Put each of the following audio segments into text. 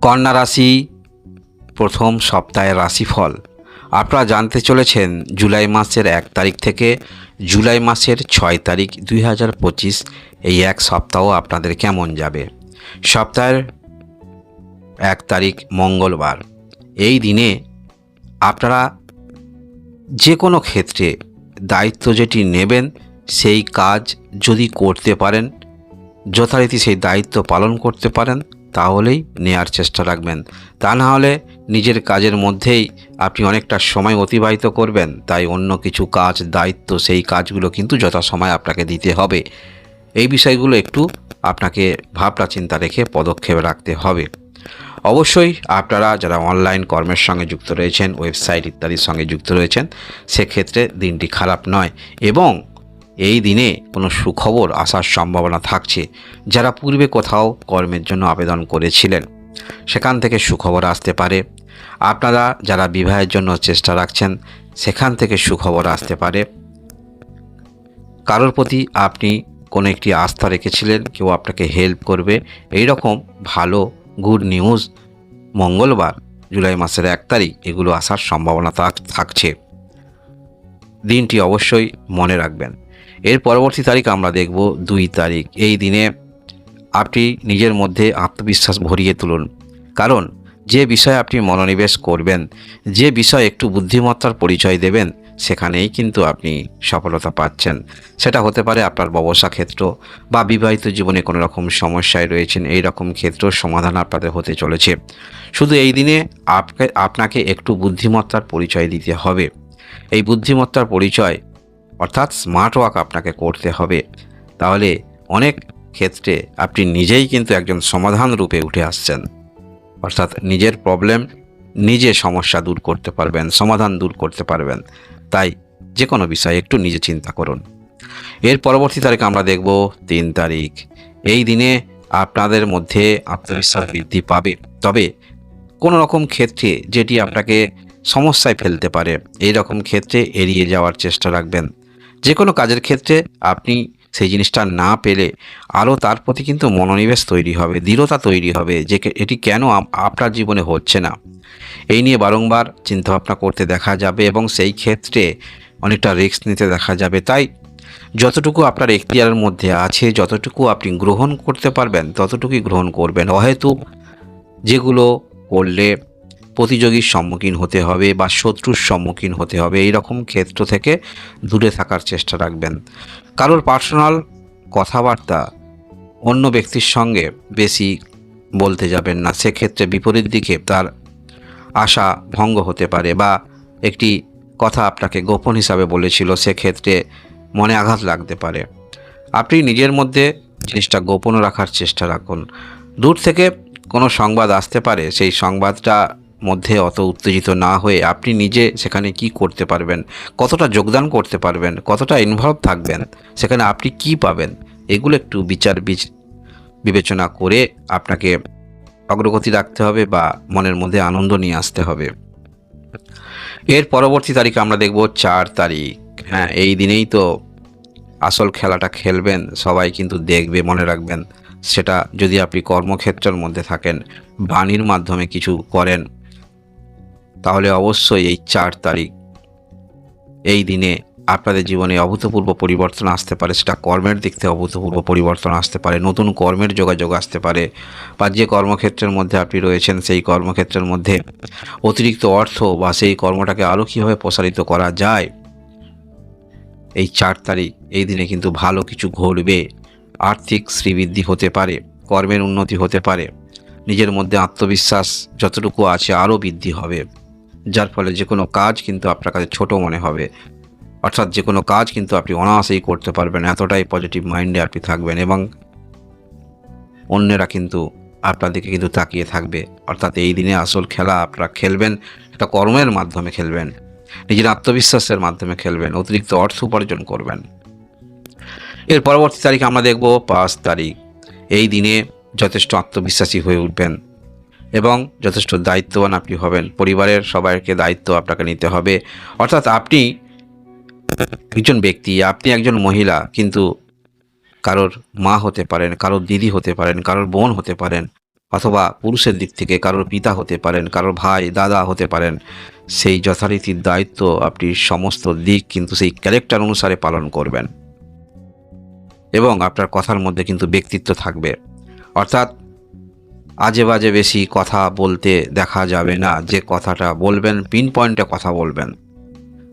কন্যা রাশি প্রথম সপ্তাহের রাশিফল। আপনারা জানতে চলেছেন জুলাই মাসের এক তারিখ থেকে জুলাই মাসের ছয় তারিখ দুই হাজার পঁচিশ এই এক সপ্তাহ আপনাদের কেমন যাবে? সপ্তাহের এক তারিখ মঙ্গলবার। এই দিনে আপনারা যে কোনো ক্ষেত্রে দায়িত্ব যেটি নেবেন সেই কাজ যদি করতে পারেন, যথারীতি সেই দায়িত্ব পালন করতে পারেন তাহলেই নেয়ার চেষ্টা রাখবেন। তা না হলে নিজের কাজের মধ্যেই আপনি অনেকটা সময় অতিবাহিত করবেন, তাই অন্য কিছু কাজ, দায়িত্ব সেই কাজগুলো কিন্তু যথাসময় আপনাকে দিতে হবে। এই বিষয়গুলো একটু আপনাকে ভাবনা চিন্তা রেখে পদক্ষেপ রাখতে হবে। অবশ্যই আপনারা যারা অনলাইন কর্মের সঙ্গে যুক্ত রয়েছেন, ওয়েবসাইট ইত্যাদির সঙ্গে যুক্ত রয়েছেন, সেক্ষেত্রে দিনটি খারাপ নয় এবং এই দিনে কোনো সুখবর আসার সম্ভাবনা থাকছে যারা পূর্বে কোথাও কর্মের জন্য আবেদন করেছিলেন। সেখান থেকে সুখবর আসতে পারে। আপনারা যারা বিবাহের জন্য চেষ্টা রাখছেন, সেখান থেকে সুখবর আসতে পারে। কারোর প্রতি আপনি কোনো একটি আস্থা রেখেছিলেন, কেউ আপনাকে হেল্প করবে এই রকম ভালো গুড নিউজ মঙ্গলবার, জুলাই মাসের এক তারিখ, এগুলো আসার সম্ভাবনা থাকছে। দিনটি অবশ্যই মনে রাখবেন। এর পরবর্তী তারিখ আমরা দেখব দুই তারিখ। এই দিনে আপনি নিজের মধ্যে আত্মবিশ্বাস ভরিয়ে তুলুন। কারণ যে বিষয়ে আপনি মনোনিবেশ করবেন, যে বিষয়ে একটু বুদ্ধিমত্তার পরিচয় দেবেন, সেখানেই কিন্তু আপনি সফলতা পাচ্ছেন। সেটা হতে পারে আপনার ব্যবসা ক্ষেত্র বা বিবাহিত জীবনে কোনো রকম সমস্যায় রয়েছেন, এই রকম ক্ষেত্র সমাধান আপনাদের হতে চলেছে। শুধু এই দিনে আপকে, আপনাকে একটু বুদ্ধিমত্তার পরিচয় দিতে হবে। এই বুদ্ধিমত্তার পরিচয় অর্থাৎ স্মার্ট ওয়ার্ক আপনাকে করতে হবে। তাহলে অনেক ক্ষেত্রে আপনি নিজেই কিন্তু একজন সমাধান রূপে উঠে আসছেন। অর্থাৎ নিজের প্রবলেম নিজে সমস্যা দূর করতে পারবেন, সমাধান দূর করতে পারবেন। তাই যে কোনো বিষয়ে একটু নিজে চিন্তা করুন। এর পরবর্তী তারিখ আমরা দেখব তিন তারিখ। এই দিনে আপনাদের মধ্যে আত্মবিশ্বাস বৃদ্ধি পাবে। তবে কোনো রকম ক্ষেত্রে যেটি আপনাকে সমস্যায় ফেলতে পারে, এই রকম ক্ষেত্রে এড়িয়ে যাওয়ার চেষ্টা রাখবেন। যে কোনো কাজের ক্ষেত্রে আপনি সেই জিনিসটা না পেলে আরও তার প্রতি কিন্তু মনোনিবেশ তৈরি হবে, দৃঢ়তা তৈরি হবে যে এটি কেন আপনার জীবনে হচ্ছে না। এই নিয়ে বারংবার চিন্তাভাবনা করতে দেখা যাবে এবং সেই ক্ষেত্রে অনেকটা রিস্ক নিতে দেখা যাবে। তাই যতটুকু আপনার এখতিয়ারের মধ্যে আছে, যতটুকু আপনি গ্রহণ করতে পারবেন, ততটুকুই গ্রহণ করবেন। হয়তো যেগুলো করলে প্রতিযোগীর সম্মুখীন হতে হবে বা শত্রুর সম্মুখীন হতে হবে। এই রকম ক্ষেত্র থেকে দূরে থাকার চেষ্টা রাখবেন। কারোর পার্সোনাল কথাবার্তা অন্য ব্যক্তির সঙ্গে বেশি বলতে যাবেন না। সেক্ষেত্রে বিপরীত দিকে তার আশা ভঙ্গ হতে পারে বা একটি কথা আপনাকে গোপন হিসাবে বলেছিল, সেক্ষেত্রে মনে আঘাত লাগতে পারে। আপনি নিজের মধ্যে জিনিসটা গোপন রাখার চেষ্টা রাখুন। দূর থেকে কোনো সংবাদ আসতে পারে, সেই সংবাদটা মধ্যে অত উত্তেজিত না হয়ে আপনি নিজে সেখানে কি করতে পারবেন? কতটা যোগদান করতে পারবেন? কতটা ইনভলভ থাকবেন? সেখানে আপনি কি পাবেন? এগুলো একটু বিচার বিচ- বিবেচনা করে আপনাকে অগ্রগতি রাখতে হবে বা মনের মধ্যে আনন্দ নিয়ে আসতে হবে। এর পরবর্তী তারিখ আমরা দেখব চার তারিখ। হ্যাঁ এই দিনেই তো আসল খেলাটা খেলবেন, সবাই কিন্তু দেখবে, মনে রাখবেন। সেটা যদি আপনি কর্মক্ষেত্রের মধ্যে থাকেন, বাণীর মাধ্যমে কিছু করেন তাহলে অবশ্যই এই চার তারিখ, এই দিনে আপনাদের জীবনে অভূতপূর্ব পরিবর্তন আসতে পারে। সেটা কর্মের দিক থেকে অভূতপূর্ব পরিবর্তন আসতে পারে। নতুন কর্মের যোগাযোগ আসতে পারে বা যে কর্মক্ষেত্রের মধ্যে আপনি রয়েছেন, সেই কর্মক্ষেত্রের মধ্যে অতিরিক্ত অর্থ বা সেই কর্মটাকে আরও কীভাবে প্রসারিত করা যায়, এই চার তারিখ, এই দিনে কিন্তু ভালো কিছু ঘটবে। আর্থিক শ্রীবৃদ্ধি হতে পারে, কর্মের উন্নতি হতে পারে। নিজের মধ্যে আত্মবিশ্বাস যতটুকু আছে আরও বৃদ্ধি হবে। যার ফলে যে কোনো কাজ কিন্তু আপনার কাছে ছোট মনে হবে। অর্থাৎ যে কোনো কাজ কিন্তু আপনি অনায়াসেই করতে পারবেন, এতটাই পজিটিভ মাইন্ডে আপনি থাকবেন এবং অন্যেরা কিন্তু আপনার দিকে কিন্তু তাকিয়ে থাকবে। অর্থাৎ এই দিনে আসল খেলা আপনারা খেলবেন, একটা কর্মের মাধ্যমে খেলবেন, নিজের আত্মবিশ্বাসের মাধ্যমে খেলবেন, অতিরিক্ত অর্থ উপার্জন করবেন। এর পরবর্তী তারিখ আমরা দেখব পাঁচ তারিখ। এই দিনে যথেষ্ট আত্মবিশ্বাসী হয়ে উঠবেন। এবং যথেষ্ট দায়িত্ববান আপনি হবেন। পরিবারের সবাইকে দায়িত্ব আপনাকে নিতে হবে। অর্থাৎ আপনি একজন ব্যক্তি, আপনি একজন মহিলা, কিন্তু কারোর মা হতে পারেন, কারোর দিদি হতে পারেন, কারোর বোন হতে পারেন, অথবা পুরুষের দিক থেকে কারোর পিতা হতে পারেন, কারোর ভাই, দাদা হতে পারেন, সেই যথারীতির দায়িত্ব আপনি সমস্ত দিক কিন্তু সেই ক্যারেক্টার অনুসারে পালন করবেন। এবং আপনার কথার মধ্যে কিন্তু ব্যক্তিত্ব থাকবে। অর্থাৎ আজে বাজে বেশি কথা বলতে দেখা যাবে না। যে কথাটা বলবেন পিন পয়েন্টে কথা বলবেন।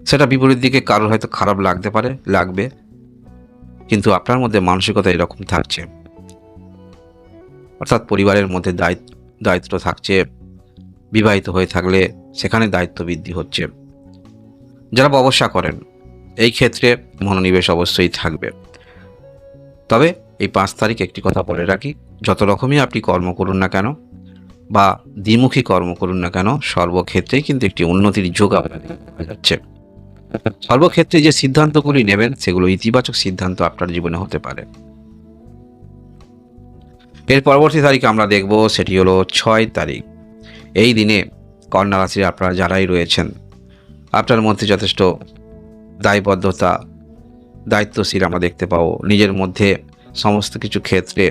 সেটা বিপরীত দিকে কারোর হয়তো খারাপ লাগতে পারে, লাগবে। কিন্তু আপনার মধ্যে মানসিকতা এরকম থাকছে। অর্থাৎ পরিবারের মধ্যে দায়িত্ব দায়িত্ব থাকছে, বিবাহিত হয়ে থাকলে সেখানে দায়িত্ব বৃদ্ধি হচ্ছে। যারা ব্যবসা করেন, এই ক্ষেত্রে মনোনিবেশ অবশ্যই থাকবে। তবে এই পাঁচ তারিখ একটি কথা বলে রাখি যত রকমই আপনি কর্ম করুন না কেন, বা দ্বিমুখী কর্ম করুন না কেন, সর্বক্ষেত্রেই কিন্তু একটি উন্নতির যোগ দেখা যাচ্ছে। সর্বক্ষেত্রে যে সিদ্ধান্তগুলি নেবেন, সেগুলো ইতিবাচক সিদ্ধান্ত আপনার জীবনে হতে পারে। এর পরবর্তী তারিখ আমরা দেখব, সেটি হলো ছয় তারিখ। এই দিনে কন্যা রাশির আপনারা যারাই রয়েছেন, আপনার মধ্যে যথেষ্ট দায়বদ্ধতা, দায়িত্বশীল আমরা দেখতে পাবো। নিজের মধ্যে সমস্ত কিছু ক্ষেত্রে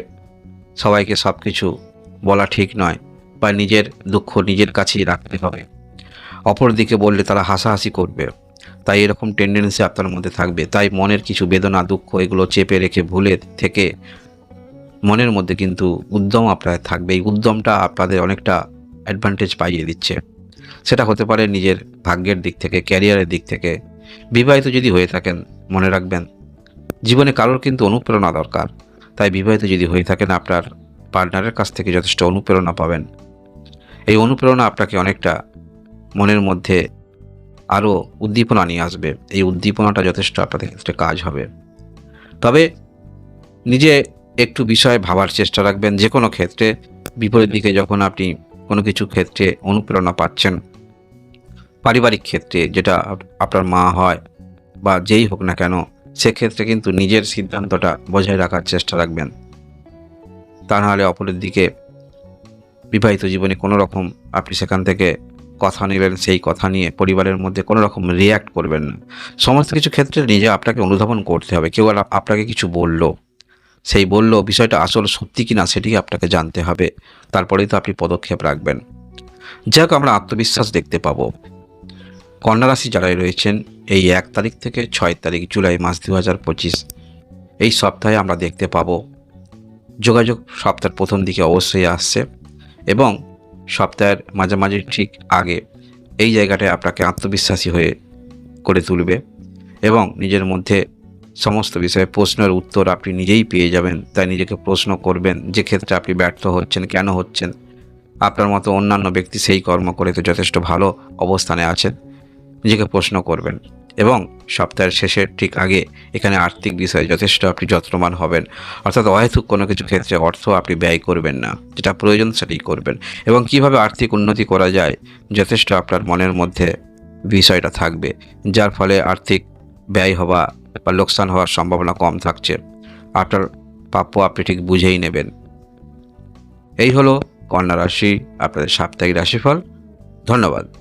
সবাইকে সব কিছু বলা ঠিক নয় বা নিজের দুঃখ নিজের কাছেই রাখতে হবে। অপরদিকে বললে তারা হাসাহাসি করবে। তাই এরকম টেন্ডেন্সি আপনার মধ্যে থাকবে। তাই মনের কিছু বেদনা, দুঃখ এগুলো চেপে রেখে ভুলে থেকে মনের মধ্যে কিন্তু উদ্যম আপনার থাকবে। এই উদ্যমটা আপনাদের অনেকটা অ্যাডভান্টেজ পাইয়ে দিচ্ছে। সেটা হতে পারে নিজের ভাগ্যের দিক থেকে ক্যারিয়ারের দিক থেকে। বিবাহিত যদি হয়ে থাকেন, মনে রাখবেন, জীবনে কারোর কিন্তু অনুপ্রেরণা দরকার। তাই বিবাহিত যদি হয়ে থাকেন, আপনার পার্টনারের কাছ থেকে যথেষ্ট অনুপ্রেরণা পাবেন। এই অনুপ্রেরণা আপনাকে অনেকটা মনের মধ্যে আরও উদ্দীপনা নিয়ে আসবে। এই উদ্দীপনাটা যথেষ্ট আপনাদের ক্ষেত্রে কাজ হবে। তবে নিজে একটু বিষয় ভাবার চেষ্টা রাখবেন। যে কোনো ক্ষেত্রে বিপরীত দিকে যখন আপনি কোনো কিছু ক্ষেত্রে অনুপ্রেরণা পাচ্ছেন, পারিবারিক ক্ষেত্রে যেটা আপনার মা হয় বা যেই হোক না কেন সেক্ষেত্রে কিন্তু নিজের সিদ্ধান্তটা বজায় রাখার চেষ্টা রাখবেন। তা নাহলে অপরের দিকে বিবাহিত জীবনে কোনো রকম আপনি সেখান থেকে কথা নিলেন, সেই কথা নিয়ে পরিবারের মধ্যে কোনো রকম রিয়্যাক্ট করবেন না। সমস্ত কিছু ক্ষেত্রে নিজে আপনাকে অনুধাবন করতে হবে। কেউ আর আপনাকে কিছু বলল, সেই বলল বিষয়টা আসল সত্যি কিনা সেটি আপনাকে জানতে হবে। তারপরেই তো আপনি পদক্ষেপ রাখবেন। যাক, আমরা আত্মবিশ্বাস দেখতে পাবো। কন্যা রাশি যারাই রয়েছেন, এই এক তারিখ থেকে ছয় তারিখ জুলাই মাস দু হাজার পঁচিশ, এই সপ্তাহে আমরা দেখতে পাবো। যোগাযোগ সপ্তাহের প্রথম দিকে অবশ্যই আসছে এবং সপ্তাহের মাঝামাঝি ঠিক আগে এই জায়গাটায় আপনাকে আত্মবিশ্বাসী হয়ে করে তুলবে এবং নিজের মধ্যে সমস্ত বিষয়ে প্রশ্নের উত্তর আপনি নিজেই পেয়ে যাবেন, তাই নিজেকে প্রশ্ন করবেন যে ক্ষেত্রে আপনি ব্যর্থ হচ্ছেন, কেন হচ্ছেন। আপনার মতো অন্যান্য ব্যক্তি সেই কর্ম করে তো যথেষ্ট ভালো অবস্থানে আছেন। নিজেকে প্রশ্ন করবেন। এবং সপ্তাহের শেষের ঠিক আগে এখানে আর্থিক বিষয়ে যথেষ্ট আপনি যত্নবান হবেন। অর্থাৎ অহেতুক কোনো কিছু ক্ষেত্রে অর্থ আপনি ব্যয় করবেন না। যেটা প্রয়োজন সেটাই করবেন। এবং কীভাবে আর্থিক উন্নতি করা যায়, যথেষ্ট আপনার মনের মধ্যে বিষয়টা থাকবে। যার ফলে আর্থিক ব্যয় হওয়া বা লোকসান হওয়ার সম্ভাবনা কম থাকছে। আপনার প্রাপ্য আপনি ঠিক বুঝেই নেবেন। এই হলো কন্যা রাশি, আপনাদের সাপ্তাহিক রাশিফল। ধন্যবাদ।